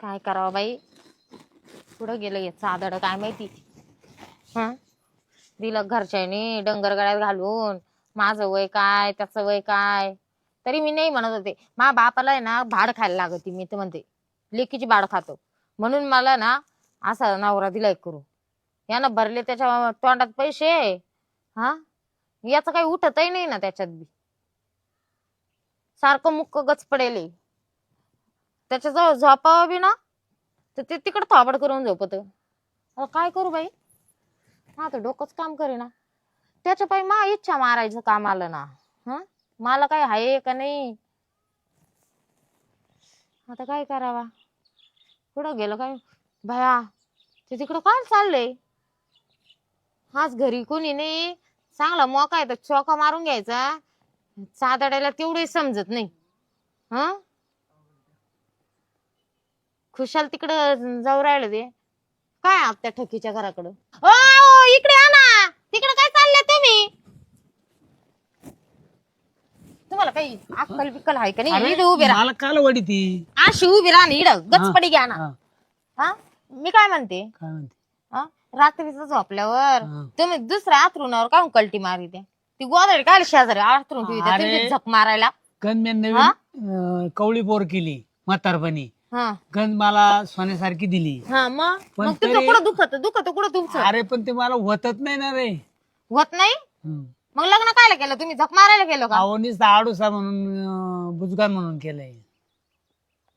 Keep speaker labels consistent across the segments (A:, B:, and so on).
A: काय करावं बाई? पुढं गेलं हे चादड काय माहिती? हा? दिलं घरच्यानी डंगर गळ्यात घालून. माझं वय काय? त्याचं वय काय? तरी मी नाही म्हणत होते. मा बापाला आहे ना भाड खायला लागते मी तर म्हणते. लेकीची भाड खातो. म्हणून मला ना असा नवरा दिलाय करू यानं भरले त्याच्या तोंडात पैसे. हा? याचं काही उठतही नाही ना त्याच्यात बी. सारखं मुक्क गच पडेल त्याच्याजवळ झोपावं बी ना तर ते तिकडं थाबड करून झोपत. आता काय करू बाई? हा तर डोकंच काम करेना. त्याच्या पायी मा इच्छा मारायचं काम आलं ना. हा? मला काय आहे का नाही? आता काय करावा? कुठं गेलं काय? भया ते तिकडं काय चाललंय? हाच घरी कोणी नाही. चांगला मोका आहे तर चोका मारून घ्यायचा. चादड्याला तेवढंही समजत नाही. हा? खुशाल तिकडं जाऊ राहिलं ते. काय आप त्या ठकीच्या घराकडं? ओ ओ, इकडे या ना. तिकडे काय चाललंय तुम्ही? तुम्हाला काही अक्कल बिक्कल आहे का नाही? इकडे उभे राहा.
B: मला काल वडी ती.
A: अशी उभी राहा ना इकडं गचपडी घ्या ना.
B: हा,
A: हा? मी काय म्हणते?
B: काय म्हणते?
A: हा? रात्रीचं झोपल्यावर
B: हा.
A: तुम्ही दुसऱ्या आथरुणावर काय कलटी मारी द्या. ती गोदडी काय शेजारी आथरून ठेवी
B: अरे.
A: झक मारायला. हा?
B: नवीन अं, कवळी बोर केली म्हातारपणी.
A: हा.
B: गण मला सोन्यासारखी दिली.
A: हा मग?
B: पण
A: मग तुमचं
B: तरी-
A: कुठं दुखत? दुखत कुठं तुमचं?
B: अरे पण ते मला होतच नाही ना रे.
A: होत नाही. मग लग्न कायला केलं? तुम्ही झक मारायला गेलो का?
B: आवनीच आडूसा म्हणून अं, बुजगान म्हणून केलंय.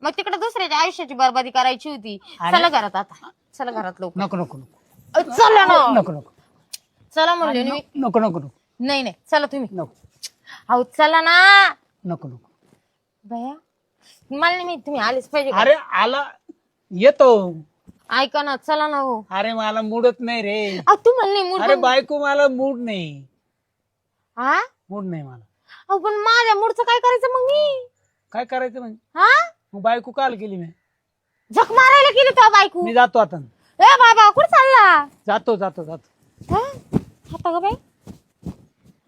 A: मग तिकडे दुसऱ्याच्या आयुष्याची बरबादी करायची होती.
B: अरे.
A: चला घरात आता. चला घरात लोक
B: नको नको नको.
A: चला ना.
B: नको नको
A: चला म्हणले मी
B: नको नको नको
A: नाही नाही. चला तुम्ही.
B: नको.
A: अहो चला ना.
B: नको नको.
A: भया मला नाही माहीत तुम्ही आलेच पाहिजे का?
B: अरे आला येतो.
A: ऐका ना चला ना हो.
B: अरे मला मूडच नाही रे.
A: अहो तुम्हाला नाही मूड
B: अरे बायको मला मूड नाही.
A: हा
B: मूड नाही मला.
A: अहो पण माझ्या मूडचं काय करायचं मग मी?
B: काय करायचं म्हणजे
A: हा
B: मग बायको काल केली मी.
A: झक मारायला गेली का बायको.
B: मी जातो आता.
A: ए बाबा कुठे चालला?
B: जातो जातो जातो.
A: हा? आता का बाई?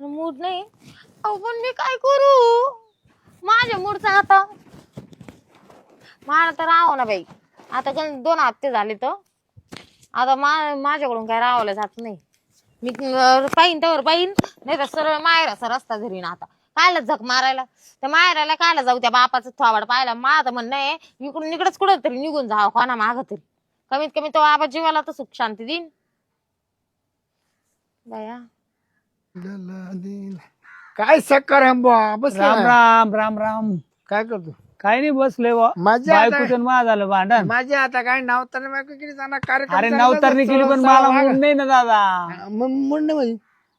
A: मूड नाही. अहो पण मी काय करू? माझ्या मूडचा आता मला तर राहावं ना बाई. आता पण दोन हप्ते झाले तर. आता मा माझ्याकडून काय राहावलं जात नाही. मी अं, पाहीन त्यावर पाहीन नाही तर सरळ मायराचा रस्ता धरीन आता. कायला झक मारायला? त्या मायराला कायला जाऊ त्या बापाचं थोबाड पाहायला? माझं म्हणणं आहे इकडून इकडंच कुठं तरी निघून जावं कोणा माग तरी. कमीत कमी तो बाबा जीवाला तर सुख शांती देईन. बया.
C: काय सक्कर बस
B: राम राम राम राम.
C: काय करतो?
B: काय नाही.
C: मजा आता-
B: बायकोचं मा झालं भांडण?
C: माझ्या आता काय नावताना बायको केली जाणार कार्यक्रम
B: अरे नवतरणी
C: तर
B: केली पण मला. मूड नाही ना दादा.
C: हा, मग म्हणणं म्हणजे?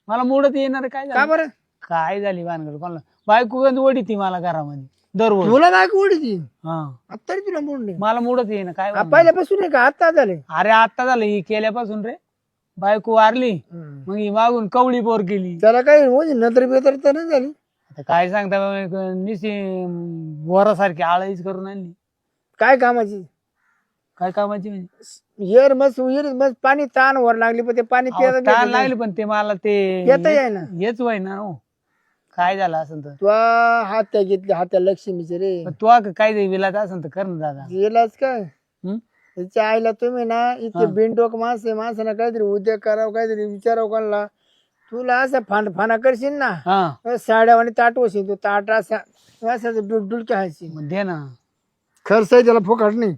B: मला मूडच येणार काय
C: का
B: झालं?
C: बरं?
B: काय झाली भानगड? कोणाला? बायको गंज ओढी ती मला घरामध्ये दररोज.
C: तुला बायको उडीची
B: हा.
C: तरी तुला मूड नाही.
B: मला मूडच येईना काय?
C: पहिल्यापासून आहे का? आता झाले?
B: अरे आता झालं ही केल्यापासून रे. बायको वारली मग ही मागून कवळी पोर केली.
C: त्याला काय नंतर बेतर तर नाही झाली.
B: काय सांगता बाबा, निशी वरासारखी आळीच करून आणली.
C: काय कामाची?
B: काय कामाची म्हणजे?
C: येर मस्त येर मस्त पाणी ताण वर लागली पण ते पाणी
B: अहो, ताण लागली पण ते मला ते
C: येता येईना.
B: हेच वय ना हो. काय झालं असं तर?
C: तू हात्या घेतली हात्या लक्ष्मीचे रे.
B: पण तू काय ते विलाच असं तर कर ना दादा.
C: गेलाच काय?
B: हं?
C: त्याच्या आईला तुम्ही ना इथे
B: हा.
C: बिनडोक माणसं आहे, माणसाला काहीतरी उद्योग करावं काहीतरी विचारावं कोणाला. तुला असं फांड फाना करशील ना
B: हा.
C: साड्या आणि ताट वशील तू ताट असा असं डुल डुलक्या हायची
B: मग दे ना.
C: खर्च आहे त्याला फुकट नाही.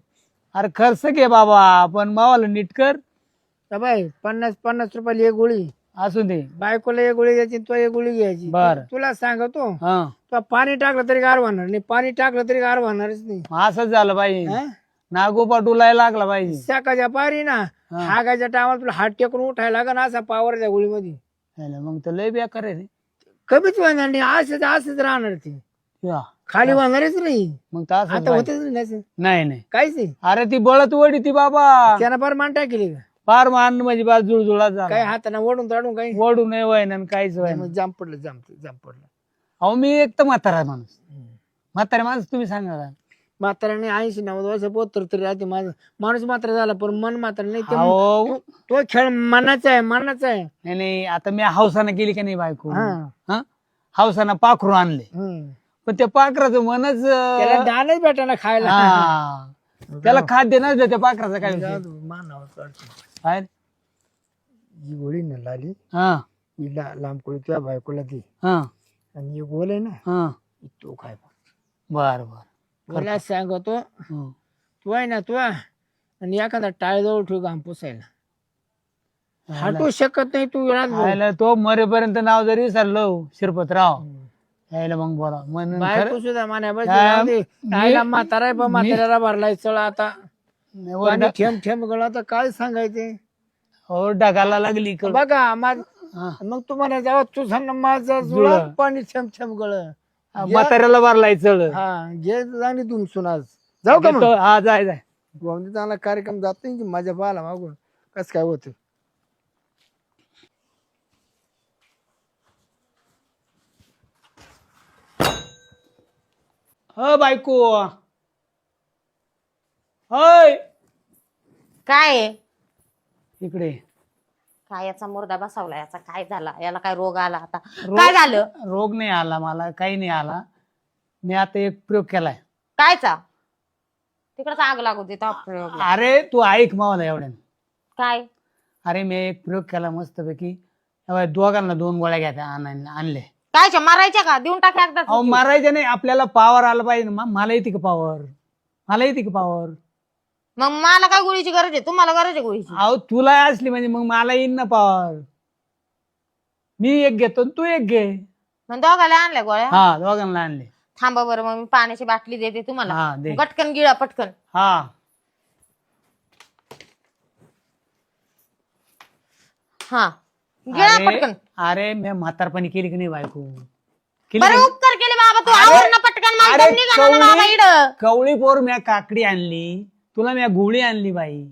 B: अरे खर्च घे बाबा पण मावाला नीट कर.
C: का बाई पन्नास पन्नास रुपयाला एक गोळी
B: असू दे.
C: बायकोला एक गोळी घ्यायची तो एक गोळी घ्यायची.
B: बरं.
C: तुला सांगतो
B: हा.
C: तुला पाणी टाकलं तरी गार वाहणार नाही. पाणी टाकलं तरी गार वाहणारच नाही.
B: असंच झालं पाहिजे
C: हा?
B: नागोपा डुलायला लागला पाहिजे
C: सकाळच्या पारी ना. हागाच्या टायमाला तुला हात टेकून उठायला लागेल असा पावर त्या गोळीमध्ये
B: याला मग तर लय बेकार आहे रे.
C: कमीच वाहणार नाही असंच असंच राहणार ते.
B: या.
C: खाली वाहणारच नाही.
B: मग तर असंच
C: आता. होतच नाही असं.
B: नाही नाही.
C: काहीच नाही.
B: अरे ती बळत वडी ती बाबा.
C: त्यानं फार मान टाकली का?
B: फार मान म्हणजे बा जुळजुळा झाला.
C: काही हाताने ओढून ताडून काही
B: वडू नाही वय काहीच वय
C: मग जाम पडलं जाम जाम पडलं.
B: अहो मी एक तर म्हातारा माणूस. म्हातारा माणूस तुम्ही सांगा. का?
C: म्हाताऱ्याने ऐंशी नव्वद वर्ष पोतर तरी राहते माझं. माणूस मात्र झाला पण मन मात्र नाही ते तो- तो खेळ मनाचा आहे मनाचा आहे.
B: नाही नाही आता मी हावसानं केली का नाही बायको?
C: हा.
B: हा? हावसानं पाखरू आणले.
C: हम्म.
B: पण त्या पाखराचं मनच
C: त्याला
B: अं,
C: दानच भेटा ना खायला.
B: हा. त्याला खाद्य नाही त्या पाखराचा काय विषय?
C: मानावर काढतो
B: काय?
C: ही गोळी ना लाली
B: हा.
C: ही ला लांब कोळी तुझ्या बायकोला दे.
B: हा.
C: आणि ही गोल आहे ना
B: हा.
C: ही तो खाय
B: बर बर.
C: मला सांगतो.
B: हं.
C: तू आहे ना तू आणि एखादा टाळजवळ ठेव घाम पुसायला हटू शकत नाही तू वेळात बोल.
B: यायला तो मरेपर्यंत नाव जरी विसरलो शिरपतराव. यायला मग बोला. म्हणून
C: बायको सुद्धा मान्या
B: काय-
C: म्हातारा पण म्हाताऱ्याला भरलाय चळ आता.
B: नाही,
C: आणि ठेम ठेम गळ आता काय सांगायचे?
B: ओरडा घाला लागली इकडं.
C: बघा माझ
B: हा.
C: मग तुम्हाला जेव्हा तुझा न माझा जुळा.
B: जुळा.
C: पाणी छम छम गळ.
B: म्हाताऱ्याला मारलाय चढ.
C: हा घे चांगली तुमसून आज. जाऊ का मग?
B: हा जाय जाय.
C: गोंदी चांगला कार्यक्रम जात नाही की माझ्या बाला मागून. कस काय होत?
B: ह बायको. होय.
A: काय? आहे?
B: इकडे.
A: काय याचा मुर्दा बसवला याचा काय झाला याला काय रोग आला आता? काय झालं?
B: रोग नाही आला मला काही नाही आला. मी आता एक प्रयोग केलाय.
A: कायचा? तिकडच आग लागू दे तो प्रयोग
B: अरे तू ऐक मावला एवढ्या
A: काय?
B: अरे मी एक प्रयोग केला मस्तपैकी. बघ, दोघांना दोन गोळ्या घ्या आणायला आणले
A: कायच्या मारायच्या का? देऊन टाक एकदा
B: अहो मारायचे नाही आपल्याला पावर आला पाहिजे. ना. म- मला येते का पावर मला येते का पावर
A: मग मला काय गोळीची गरज आहे? तुम्हाला गरज आहे गोळीची?
B: अहो तुला असली म्हणजे मग मला येईन ना पावर मी एक घेतो आणि तू एक घे.
A: मग दोघाला आणल्या गोळ्या?
B: हा दोघांना आणले.
A: थांबा बरं मग मी पाण्याची बाटली देते तुम्हाला.
B: हा दे.
A: पटकन गिळा पटकन.
B: हा.
A: हा. गिळा
B: अरे
A: पटकन.
B: अरे मी म्हातारपणी केली की नाही बायको? केली
A: बरं
B: की नाही?
A: उपकार केले बाबा तू.
B: अरे-
A: आवर ना पटकन मला
B: अरे
A: दम निघाला ना बाबा
B: कवळी पोर मी काकडी आणली. तुला मी गुळी आणली बाई.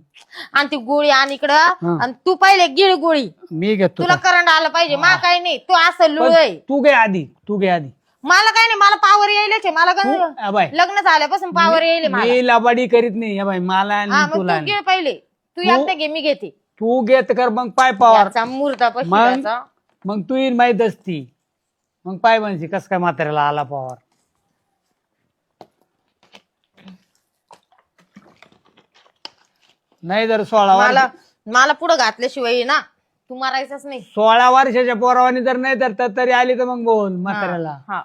A: आणि ती गोळी आण इकडं. आणि तू पहिले गिळ गोळी.
B: मी घेतो
A: तुला करंट आलं पाहिजे मा काही नाही. तू असं लुळय.
B: तू घे आधी तू घे आधी.
A: मला काही नाही मला पावर यायलाच आहे. मला
B: बाय
A: लग्न झाल्यापासून पावर मला.
B: मी लबाडी करीत नाही. या बाई मला आणि तुला.
A: गिळ पहिले. तू एकदा घे मी घेते.
B: तू घेत कर मग पाय पावर
A: मुर्दा
B: मग तू येईल माहीत असती. मग पाय म्हणशी कस काय म्हाताऱ्याला आला पावर नाही जर सोळा
A: मला
B: वर्ष
A: मला पुढे घातल्याशिवाय ये ना तू मारायचंच नाही.
B: सोळा वर्षाच्या पोरावानी जर नाही तर तर तरी आली तर मग बोल म्हाताऱ्याला.
A: हा.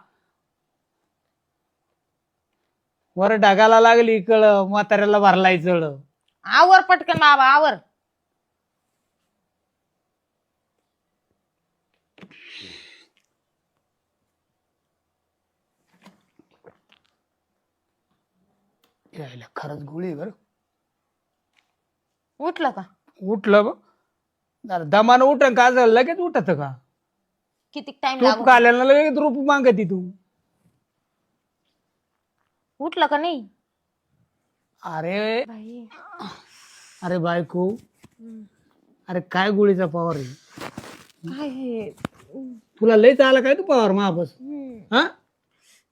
B: वर ढगाला लागली कळ म्हाताऱ्याला भरलाय चळ
A: आवर पटकन बाबा आवर.
B: यायला खरंच गोळी बर.
A: उठलं का?
B: उठलं जरा दमानं उठ का झालं? लगेच उठत का?
A: किती टाइम
B: तूप
A: लागू?
B: काल्याला लगेच रूप मागती तू.
A: उठलं का नाही?
B: अरे.
A: बाई.
B: अरे बायको. अरे काय गोळीचा पॉवर आहे?
A: काय हे?
B: तुला लयच आला काय तू पॉवर
A: हम्म.
B: हा?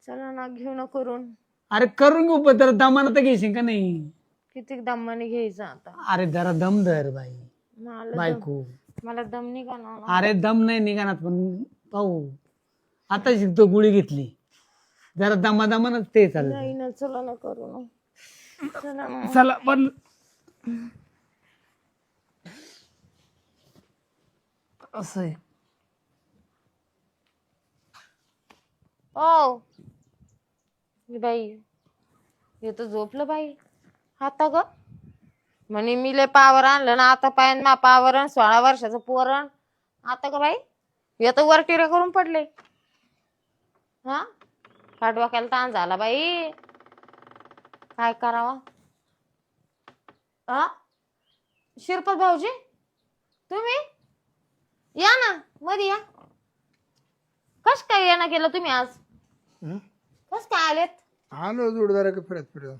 A: चला ना घेऊ ना करून.
B: अरे करून घेऊ पण दमानं तर घेशील का नाही?
A: किती दमाने घ्यायचं आता?
B: अरे जरा दम धर बाई.
A: मला दम-
B: बायको.
A: मला दम निघाला ना.
B: अरे दम नाही निघाणार पण पाहू. आता शिकतो गोळी घेतली. जरा दमा दमानच ते चालत
A: नाही ना चला ना करू ना. चला ना.
B: चला पण असं आहे.
A: ओ. बाई हे तर झोपलं बाई. आता ग? म्हणे मी लय पावर आणलं ना आता पायन मा पावर सोळा वर्षाचं पोरण आता ग बाई हे तर वर टिरे करून पडले. हा? डोक्याला ताण झाला बाई. काय करावा? हा शिरपत भाऊजी तुम्ही? या ना मध्ये या. कस काय येणं केलं तुम्ही आज?
C: हं?
A: कस काय आलेत?
C: आलो जोडदार का फिरत फिरत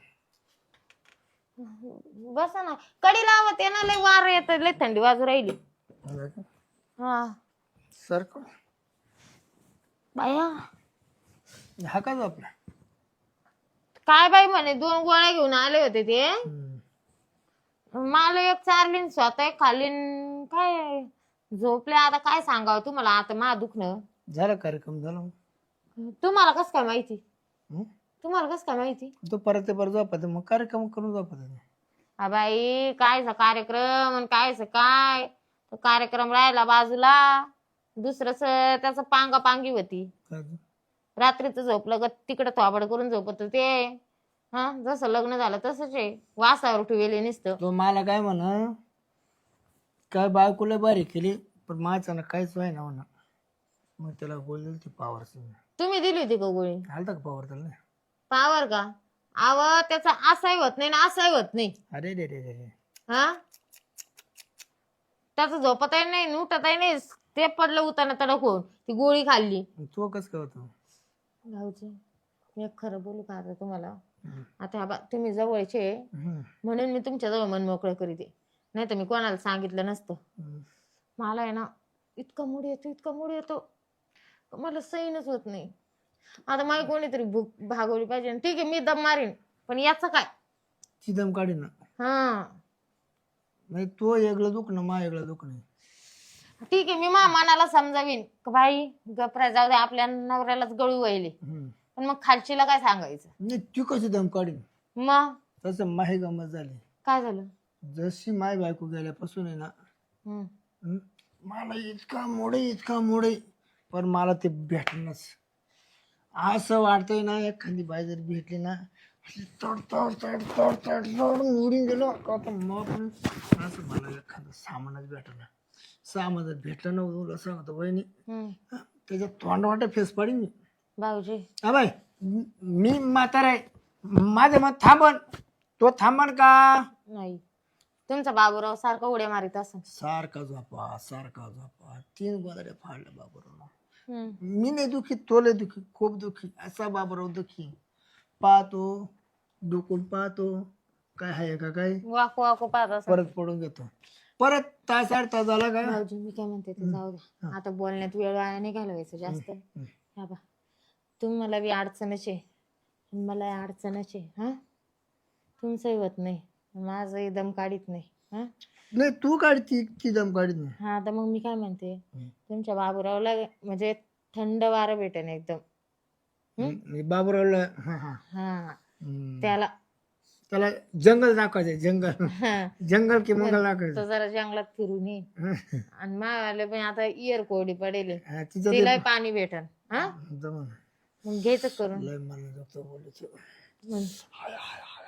A: बसा ना. कडी लावत आहे ना लय वार येत लय थंडी वाजू राहिली? हा.
C: सारखं?
A: बाया.
C: हा का आपला
A: काय बाई म्हणे दोन गोळ्या घेऊन आले होते ते. मला एक चारलीन स्वतः एक खाल्लीन काय झोपले आता काय सांगावं तुम्हाला? आता मा दुखणं.
C: झाला कार्यक्रम झाला.
A: तुम्हाला कस काय माहिती?
C: हं?
A: तुम्हाला कसं काय माहिती?
C: तो परत ते परत झोपत मग कार्यक्रम करून झोपत
A: हा बाई कायचा कार्यक्रम आणि कायच काय? तो कार्यक्रम राहिला बाजूला दुसरं त्याचं पांगा पांगी होती रात्रीचं झोपलं ग तिकडं थोबड करून झोपत ते हा जसं लग्न झालं तसंच आहे. वासावर ठेवले नुसतं.
C: तो मला काय म्हणा काय बायकोला बारी केली पण माझं ना काहीच व्हाय ना म्हणा. मग त्याला गोळी दिली ती पावर
A: तुम्ही दिली होती का गोळी?
C: आलता का पावर त्याला?
A: पावर का? आव त्याचा असाही होत नाही ना असाही होत नाही.
C: अरे रे रे रे रे.
A: हा? त्याचं झोपतही नाही उठतही नाही. ते पडलं उताना तडक होऊन ती गोळी खाल्ली.
C: तो कसं काय होतो?
A: भाऊजी मी एक खरं बोलू का आता तुम्हाला?
C: हम्म.
A: आता हा बा तुम्ही जवळचे
C: हम्म.
A: म्हणून मी तुमच्या जवळ मन मोकळं करीते. नाही तर मी कोणाला सांगितलं नसतं.
C: हम्म.
A: मला आहे ना इतका मूड येतो इतका मूड येतो. मला सहीनच होत नाही. आता मला कोणीतरी भूक भागवली पाहिजे ठीक आहे मी दम मारीन पण याचं काय?
C: ती दम काढी ना.
A: हा.
C: नाही तो वेगळं दुखणं मा वेगळं दुखणं.
A: ठीक आहे मी मा मनाला समजावीन. का बाई गपरा जाऊ दे आपल्या नवऱ्यालाच गळू
C: हम्म.
A: पण मग खालचीला काय सांगायचं?
C: नाही ती कशी दम काढीन?
A: मग
C: तसं माही गमत झाली.
A: काय झालं?
C: जशी माय बायको गेल्यापासून आहे ना
A: हम्म.
C: हम्म, मला इतका मोडे इतका मोडे पण मला ते भेटणंच असं वाटतंय ना एखादी बाई जर भेटली ना तड तड तड तड तड तड उडून गेलो. का आता मग असं मला एखादं सामानच भेटलं सामान जर भेटलं ना तुला सांगतो बहिणी
A: हम्म.
C: त्याच्यात तोंड वाटा फेस पाडीन मी.
A: भाऊजी.
C: हा बाई म- मी म्हातारा आहे. माझं मत थांबन. तो थांबन का?
A: नाही. तुमचा बाबूराव सारखा उड्या मारित असं
C: सारखा झोपा सारखा झोपा. तीन गोदाड्या फाडल्या बाबूराव. मी नाही दुखी तो लय दुखी खूप दुखी असा बाबूराव दुखी. पाहतो डोकून पाहतो काय आहे का काय?
A: वाकू वाकू पाहत असं
C: परत पडून घेतो. परत तास आठ तास झाला का?
A: भाऊजी मी काय म्हणते ते जाऊ द्या. आता बोलण्यात वेळ वाया नाही घालवायचं जास्त. हा बा. तुम्हाला बी अडचणच आहे. आणि मला अडचणच आहे हा? तुमचंही होत नाही. माझंही दम काढीत नाही हा?
C: नाही तू काढती ती दम काढत नाही
A: हा तर मग मी काय म्हणते. तुमच्या बाबूरावला म्हणजे थंड वारं भेटेन एकदम.
C: मी बाबूरावला हा हा.
A: हा.
C: हम्म.
A: त्याला
C: त्याला जंगल दाखवायचं जंगल.
A: हा.
C: जंगल की मंगल दाखवायचं.
A: तो जरा जंगलात फिरून ये. आणि मावाले पण आता इयर कोरडी पडेल.
C: हा, तिचं ते
A: तिला पाणी भेटन. हा. मग घ्यायचं करून.
C: लय मला जातो बोलायचं
A: मग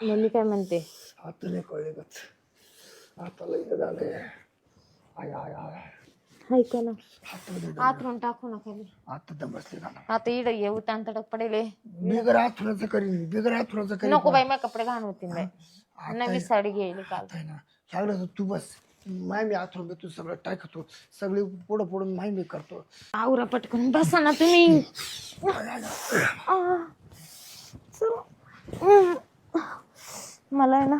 A: मग मी काय म्हणते?
C: आता नाही कळले आता लय झालंय. आय आय आय
A: ऐका ना
C: आता लय
A: आतरून टाकू ना खाली
C: आता दम बसले
A: आता इड येऊ ताण तडक पडेल हे.
C: बिगर आथुराचं करीन बिगर आथुराचं करीन.
A: नको बाई मग कपडे घाण होतील बाई. नवी साडी घ्यायली काल.
C: ना. तू बस. माय मी आथरून मी तू सगळं टाकतो सगळी पुढं पुढून माय मी करतो.
A: आवरा पटकन बसा ना तुम्ही. आ. चला. हम्म. मला आहे ना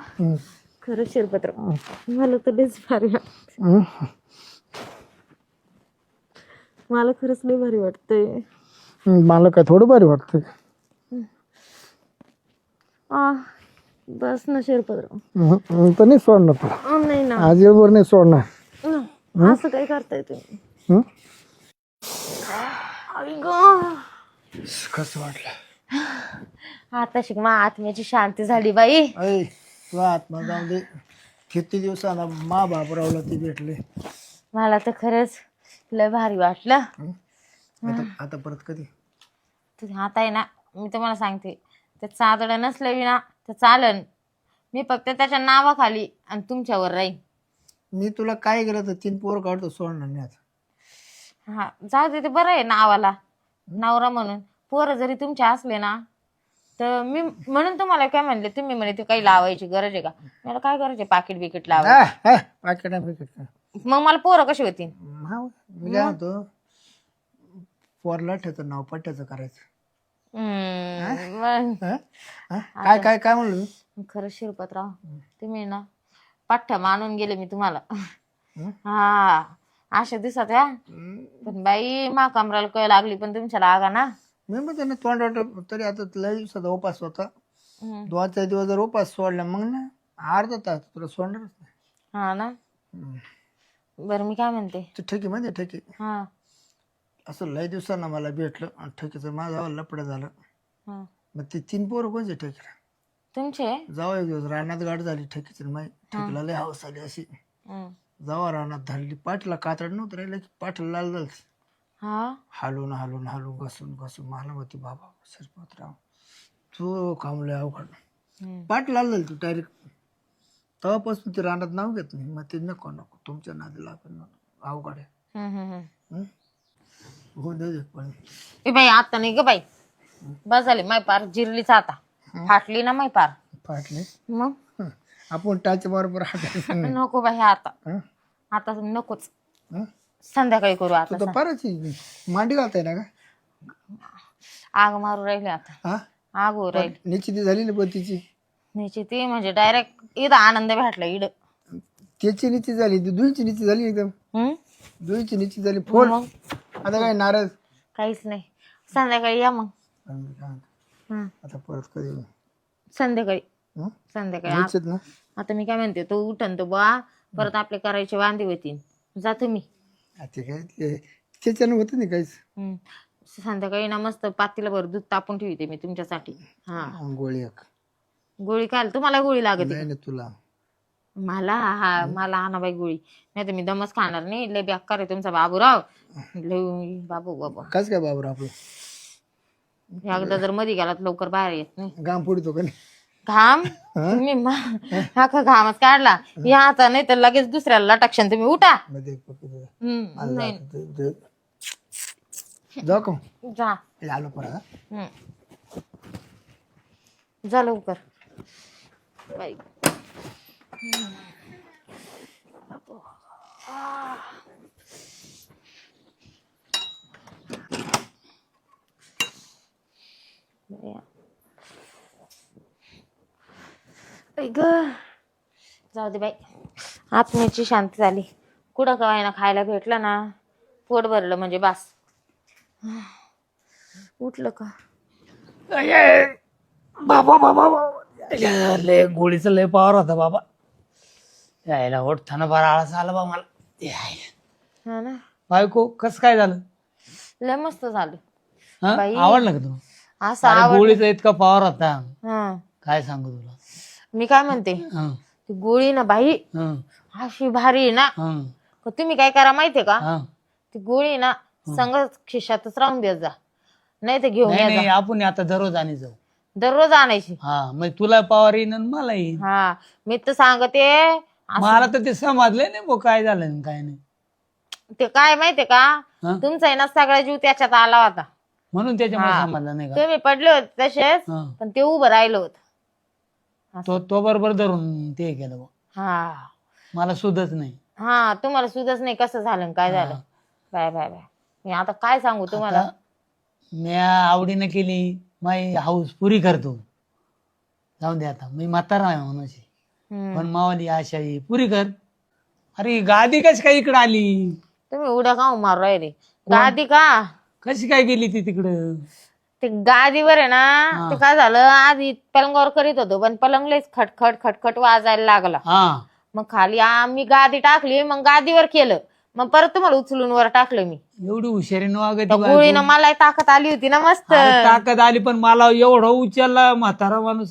A: खरं शिरपत्र. मला तर लयच भारी वाटत मला खरंच लय भारी वाटतंय.
C: मला काय थोडं बरं वाटतंय.
A: आ बस ना शिरपत्र.
C: तर नाही सोडणार तुला.
A: आ, नाही ना.
C: आज वर नाही सोडणार.
A: ना. असं काय करताय तुम्ही?
C: हं?
A: आई गं.
C: कसं वाटलं?
A: आता शिक मा आत्म्याची शांती झाली बाई.
C: तुला आत्मा जाऊ दे. किती दिवसानं मा बापरावला ती भेटले.
A: मला तर खरंच लय भारी वाटलं.
C: आता आता परत कधी?
A: तुझ्या हात आहे ना मी तुम्हाला सांगते. ते चादड नसलं बी ना तर चालन. मी फक्त त्याच्या नावाखाली आणि तुमच्यावर राहील
C: मी तुला काय केलं तर तीन पोर काढतो सोडणार नाही आता.
A: हा जाऊ दे ते बरं आहे नावाला. नवरा म्हणून. पोरं जरी तुमचे असले ना तर मी म्हणून तुम्हाला काय म्हणले तुम्ही म्हणे ते काही लावायची गरज आहे का? मला काय गरज आहे? पाकिट बिकिट लावायची
C: पाकिट पाकिट
A: मग मला पोरं कशी होती
C: हा मी काय म्हणतो पोरला ठेवतो नाव पट्ट्याचं करायचं. हा? हा? काय काय काय म्हणलं?
A: खरं शिरपतराव तुम्ही ना पठ्ठ्या मानून गेले मी तुम्हाला. हा अशा दिसत या पण बाई मा कमराला कळ लागली पण तुमच्या लागा ना.
C: मी म्हणतो ना तोंड वाटत तरी आता लय दिवसाचा उपास होता.
A: हम्म.
C: दोन चार दिवस जर उपास सोडला मग ना अर्धा तास तुला सोडणारच नाही.
A: हा ना?
C: हम्म.
A: बरं मी काय म्हणते?
C: ते ठेकी म्हणजे ठेकी.
A: हा.
C: असं लय दिवसानं मला भेटलं आणि ठेकीचं माझा लपडं झालं.
A: हा.
C: मग ते तीन पोरं कोणचे ठेकीला
A: तुमचे?
C: जाऊ एक दिवस रानात गाठ झाली ठेकीची माही ठेकीला लय हवस आली अशी. जावा रानात धरली पाठीला कातड नव्हतं राहिलं की पाठीला लाल झालं
A: हा?
C: हालून हालून हालून घसून घसून मला होती बाबा सरपतराव. तू कामले अवघड. पाठ लाल झाली तू डायरेक्ट तेव्हापासून ते रानात नाव घेत नाही. मग ते नको नको. तुमच्या नादीला पण अवघड आहे.
A: हं, हं, हं.
C: हं? हो दे दे पण.
A: ए बाई आता नाही ग बाई. बस झाली माय पार जिरलीच आता. फाटली ना माय पार.
C: फाटले?
A: मग?
C: हं. आपण टाच बरोबर नाही
A: नको बाई आता.
C: हं?
A: आता नकोच.
C: हं?
A: संध्याकाळी करू
C: तू
A: आता
C: तर फारच मांडी घालताय ना का
A: आग मारू राहिले आता.
C: हा?
A: आग हो राहील.
C: निश्चिती झाली ना पण तिची
A: न्यायची ती म्हणजे डायरेक्ट इथं आनंद भेटला इड
C: त्याची निश्चित झाली ती दुईची निश्चित झाली एकदम.
A: हम्म?
C: दुईची निश्चित झाली फोड
A: मग?
C: आता काय नाराज?
A: काहीच नाही. संध्याकाळी या मग.
C: मी
A: हं.
C: आता परत कधी?
A: संध्याकाळी.
C: हं?
A: संध्याकाळी. आ-
C: निश्चित ना?
A: आता मी काय म्हणते तो उठन तो बा परत आपले करायचे वांदे होतील. जा तुम्ही.
C: हा, ते काय ते त्याच्यानं होतं नाही काहीच?
A: हम्म. संध्याकाळी ना मस्त पातीला भर दूध तापून ठेवते मी तुमच्यासाठी. हा.
C: गोळी एक.
A: गोळी काय तुम्हाला गोळी लागते
C: नाही ना तुला.
A: मला? हा मला हा ना बाई गोळी. नाही तर मी दमच खाणार नाही. लय बेकार आहे तुमचा बाबूराव. लय बाबू बाबू.
C: कस काय बाबर आपलं?
A: एकदा जर मध्ये गेला तर लवकर बाहेर येत नाही.
C: गाम पुढतो का नाही?
A: घाम? तुम्ही मा- हा का घामच काढला. या आता नाही तर लगेच दुसऱ्याला लटकशन. तुम्ही उठा.
C: मध्ये एक पकडतो.
A: हम्म,
C: आज
A: नाही.
C: जातो ते- ते- जाऊ का मग?
A: जा.
C: ए, आलो परत हा.
A: हम्म. जा लवकर. बाई. बाई ग. जाऊ दे बाई आत्म्याची शांती झाली. कुठं काय ना खायला भेटलं ना? पोट भरलं म्हणजे बास. उठलं का?
B: बाबा बाबा बाबा. लय गोळीचा लय पावर होता बाबा. यायला ओढताना बरा आळस आला बा मला. यायला.
A: हा ना?
B: बायको कस काय झालं?
A: लय मस्त झालं.
B: हं?
A: बाई.
B: आवडलं का तुला?
A: असं
B: अरे
A: आवड
B: गोळीचा इतका पावर होता.
A: हा.
B: काय सांगू तुला?
A: मी काय म्हणते?
B: हं,
A: ती गोळी ना बाई
B: हं,
A: अशी भारी आहे ना.
B: हं,
A: तुम्ही काय करा माहितीये का?
B: हं.
A: ती गोळी ना संग खिशातच राहून देत जा. नाही तर घेऊन
B: नाही
A: या
B: नाही
A: जा.
B: आपण आता दररोज आणि जाऊ.
A: दररोज आणायची.
B: हा मग तुला पावर येईन आणि मला येईन.
A: हा मी तर सांगते असं-
B: मला तर ते समजलंय नाही भाऊ काय झालं आणि काय नाही.
A: ते काय माहितीये का?
B: हं?
A: तुमचा आहे ना सगळा जीव त्याच्यात आला होता.
B: म्हणून त्याच्यामुळे
A: हा.
B: समजलं नाही का?
A: तुम्ही पडले होते तसेच
B: हं.
A: पण ते उभं राहिलं होत.
B: तो तो बरोबर धरून ते केलं बुवा.
A: हा.
B: मला सुधच नाही.
A: हा तुम्हाला सुधच नाही. कसं झालं आणि काय झालं?
B: हा.
A: Bye bye bye. मी आता काय सांगू तुम्हाला?
B: आता मी आवडीनं केली. माई हाऊस पुरी करतो. जाऊन दे आता. मी म्हातारा आहे म्हणून अशी.
A: हम्म.
B: पण मावाली आशा आहे. पुरी कर. अरे गादी कशी काय इकडे आली?
A: तुम्ही उड्या का मारू राहिले? गादी का?
B: कशी काय गेली ती तिकडं?
A: ते गादीवर आहे ना. ते काय झालं आधी पलंगावर करीत होतो पण पलंगलेच खटखट खटखट वाजायला लागला.
B: हा.
A: मग खाली आम्ही गादी टाकली मग गादीवर केलं. मग परत तुम्हाला उचलून वर टाकलं मी.
B: एवढी हुशारीनं वागत
A: त्या गोळीनं मला ताकद आली होती ना मस्त.
B: ताकद आली पण मला एवढं उचलला म्हातारा माणूस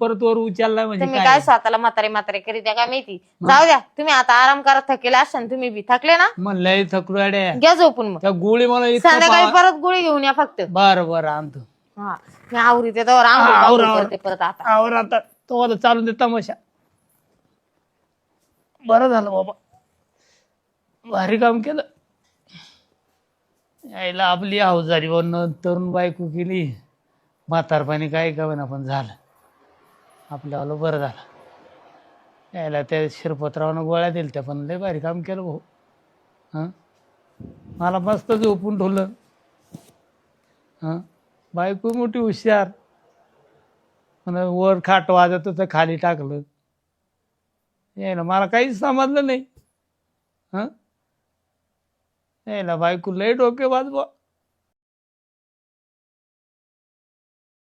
B: परत वर उचलला म्हणजे
A: तुम्ही
B: काय?
A: काय स्वतःला म्हातारे म्हातारे करीत आहे का माहिती? जाऊ द्या तुम्ही आता आराम करत थकेले असाल तुम्ही बी थकले ना?
B: मग लय थकलो अड्या
A: घ्या झोपून मग.
B: त्या गोळी मला इतका
A: संध्याकाळी
B: पाव-
A: परत गोळी घेऊन या फक्त.
B: बरं बरं आणतो.
A: हा मी आवरीत त्यावर
B: आवर,
A: आंघोळ
B: आवर.
A: करते परत आता.
B: आवर आता. तो आता चालून दे तमाशा. बरं झालं बाबा. भारी काम केलं. यायला आपली हाऊस झाली तरुण बायको केली. म्हातारपणी काय का ना पण झालं. आपल्याला बरं झालं. यायला त्या शिरपत्रावनं गोळ्या दिल त्या पण लय भारी काम केलं भाऊ. हां? मला मस्त झोपून ठेवलं. हां? बायको मोठी हुशार. वर खाट वाजत होतं खाली टाकलं. यायला मला काहीच समजलं नाही. हां? यायला बायको लय डोके वाजवा